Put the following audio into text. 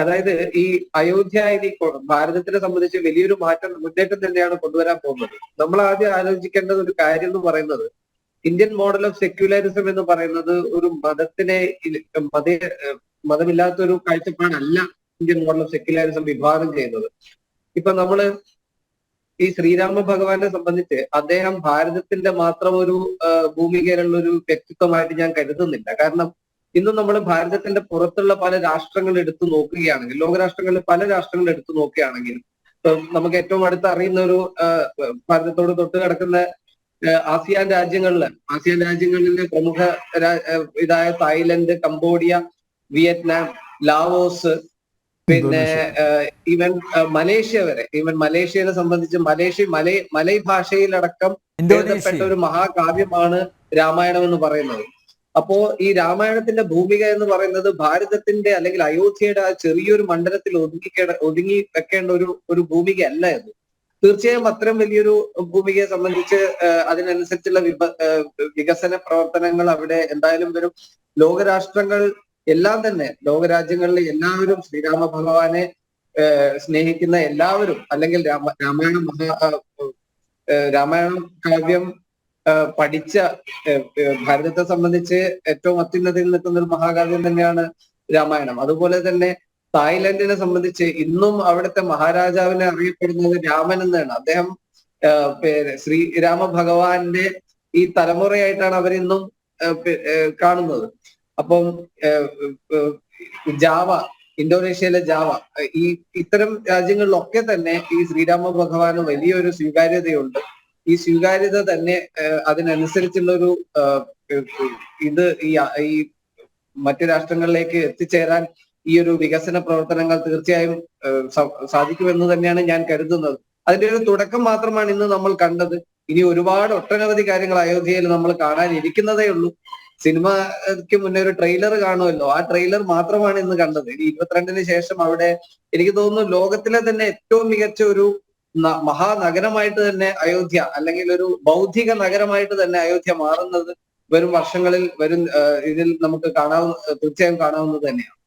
അതായത് ഈ അയോധ്യ ഇനി ഭാരതത്തിനെ സംബന്ധിച്ച് വലിയൊരു മാറ്റം മുന്നേറ്റം തന്നെയാണ് കൊണ്ടുവരാൻ പോകുന്നത്. നമ്മൾ ആദ്യം ആലോചിക്കേണ്ടത് ഒരു കാര്യം എന്ന് പറയുന്നത് ഇന്ത്യൻ മോഡൽ ഓഫ് സെക്യുലറിസം എന്ന് പറയുന്നത് ഒരു മതത്തിനെ മത മതമില്ലാത്ത ഒരു കാഴ്ചപ്പാടല്ല ഇന്ത്യൻ മോഡൽ ഓഫ് സെക്യുലറിസം വിഭാവനം ചെയ്യുന്നത്. ഇപ്പൊ നമ്മൾ ഈ ശ്രീരാമ ഭഗവാനെ സംബന്ധിച്ച് അദ്ദേഹം ഭാരതത്തിന്റെ മാത്രം ഒരു ഭൂമികയിലുള്ള ഒരു വ്യക്തിത്വമായിട്ട് ഞാൻ കരുതുന്നില്ല. കാരണം ഇന്ന് നമ്മൾ ഭാരതത്തിന്റെ പുറത്തുള്ള പല രാഷ്ട്രങ്ങൾ എടുത്തു നോക്കുകയാണെങ്കിൽ ലോകരാഷ്ട്രങ്ങളിൽ പല രാഷ്ട്രങ്ങൾ എടുത്തു നോക്കുകയാണെങ്കിൽ നമുക്ക് ഏറ്റവും അടുത്ത് അറിയുന്ന ഒരു ഭാരതത്തോട് തൊട്ട് കിടക്കുന്ന ആസിയാൻ രാജ്യങ്ങളിൽ ആസിയാൻ രാജ്യങ്ങളിലെ പ്രമുഖ ഇതായ തായ്ലൻഡ് കംബോഡിയ വിയറ്റ്നാം ലാവോസ് പിന്നെ ഈവൻ മലേഷ്യ വരെ. ഈവൻ മലേഷ്യനെ സംബന്ധിച്ച് മലേഷ്യ മലൈ മലൈ ഭാഷയിലടക്കം എഴുതപ്പെട്ട ഒരു മഹാകാവ്യമാണ് രാമായണം എന്ന് പറയുന്നത്. അപ്പോ ഈ രാമായണത്തിന്റെ ഭൂമിക എന്ന് പറയുന്നത് ഭാരതത്തിന്റെ അല്ലെങ്കിൽ അയോധ്യയുടെ ആ ചെറിയൊരു മണ്ഡലത്തിൽ ഒതുങ്ങി ഒതുങ്ങി വെക്കേണ്ട ഒരു ഒരു ഭൂമിക അല്ല എന്ന് തീർച്ചയായും അത്രയും വലിയൊരു ഭൂമികയെ സംബന്ധിച്ച് അതിനനുസരിച്ചുള്ള വിഭ വികസന പ്രവർത്തനങ്ങൾ അവിടെ എന്തായാലും വരും. ലോകരാഷ്ട്രങ്ങൾ എല്ലാം തന്നെ ലോകരാജ്യങ്ങളിൽ എല്ലാവരും ശ്രീരാമ ഭഗവാനെ സ്നേഹിക്കുന്ന എല്ലാവരും അല്ലെങ്കിൽ രാമ രാമായണ മഹാ രാമായണ കാവ്യം പഠിച്ച ഭാരതത്തെ സംബന്ധിച്ച് ഏറ്റവും അത്യുന്നതിയിൽ നിൽക്കുന്ന ഒരു മഹാകാവ്യം തന്നെയാണ് രാമായണം. അതുപോലെ തന്നെ തായ്ലൻഡിനെ സംബന്ധിച്ച് ഇന്നും അവിടുത്തെ മഹാരാജാവിനെ അറിയപ്പെടുന്നത് രാമൻ എന്നാണ്. അദ്ദേഹം ശ്രീരാമ ഭഗവാന്റെ ഈ തലമുറയായിട്ടാണ് അവരിന്നും കാണുന്നത്. അപ്പം ജാവ ഇന്തോനേഷ്യയിലെ ജാവ ഈ ഇത്തരം രാജ്യങ്ങളിലൊക്കെ തന്നെ ഈ ശ്രീരാമ ഭഗവാന് വലിയൊരു സ്വീകാര്യതയുണ്ട്. ഈ സ്വീകാര്യത തന്നെ അതിനനുസരിച്ചുള്ള ഒരു ഇത് ഈ മറ്റു രാഷ്ട്രങ്ങളിലേക്ക് എത്തിച്ചേരാൻ ഈ ഒരു വികസന പ്രവർത്തനങ്ങൾ തീർച്ചയായും സാധിക്കുമെന്ന് തന്നെയാണ് ഞാൻ കരുതുന്നത്. അതിന്റെ ഒരു തുടക്കം മാത്രമാണ് ഇന്ന് നമ്മൾ കണ്ടത്. ഇനി ഒരുപാട് ഒട്ടനവധി കാര്യങ്ങൾ അയോധ്യയിൽ നമ്മൾ കാണാനിരിക്കുന്നതേ ഉള്ളൂ. സിനിമയ്ക്ക് മുന്നേ ഒരു ട്രെയിലർ കാണുമല്ലോ. ആ ട്രെയിലർ മാത്രമാണ് ഇന്ന് കണ്ടത്. ഇനി ഇരുപത്തിരണ്ടിന് ശേഷം അവിടെ എനിക്ക് തോന്നുന്നു ലോകത്തിലെ തന്നെ ഏറ്റവും മികച്ച ഒരു മഹാനഗരമായിട്ട് തന്നെ അയോധ്യ അല്ലെങ്കിൽ ഒരു ബൗദ്ധിക നഗരമായിട്ട് തന്നെ അയോധ്യ മാറുന്നത് വരും വർഷങ്ങളിൽ വരും ഇതിൽ നമുക്ക് കാണാവുന്ന തീർച്ചയായും കാണാവുന്നത് തന്നെയാണ്.